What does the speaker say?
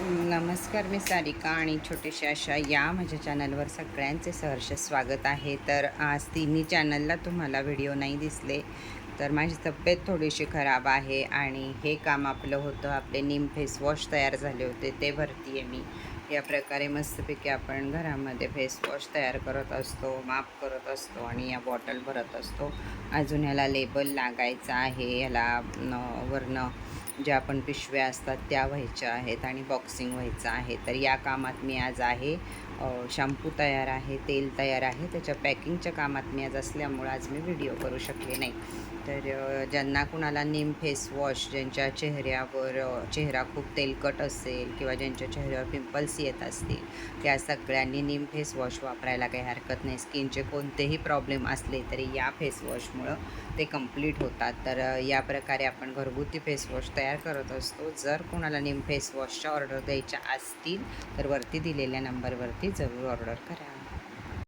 नमस्कार मी सारिका आणि छोटीशी अशा या माझ्या चॅनलवर सगळ्यांचे सहर्ष स्वागत आहे. तर आज तिन्ही चॅनलला तुम्हाला व्हिडिओ नाही दिसले तर माझी तब्येत थोडीशी खराब आहे आणि हे काम आपलं होतं आपले नीम फेसवॉश तयार झाले होते ते भरती आहे मी. या प्रकारे मस्तपैकी आपण घरामध्ये फेसवॉश तयार करत असतो माप करत असतो आणि या बॉटल भरत असतो. अजून ह्याला लेबल लागायचं आहे ह्याला वरनं ज्या आपण पिशव्या असतात त्या व्हायच्या आहेत आणि बॉक्सिंग व्हायचं आहे. तर या कामात मी आज आहे. शॅम्पू तयार आहे तेल तयार आहे. त्याच्या पॅकिंगच्या कामात मी आज असल्यामुळं आज मी व्हिडिओ करू शकले नाही. तर ज्यांना कुणाला नीम फेस वॉश ज्यांच्या चेहऱ्यावर चेहरा खूप तेलकट असेल किंवा ज्यांच्या चेहऱ्यावर पिंपल्स येत असतील त्या सगळ्यांनी नीम फेस वॉश वापरायला काही हरकत नाही. स्किनचे कोणतेही प्रॉब्लेम असले तरी या फेस वॉशमुळं ते कंप्लीट होतात. तर या प्रकारे आपण घरगुती फेस वॉश तयार करत असतो. जर कोणाला नीम फेसवॉशच्या ऑर्डर द्यायच्या असतील तर वरती दिलेल्या नंबरवरती जरूर ऑर्डर करा.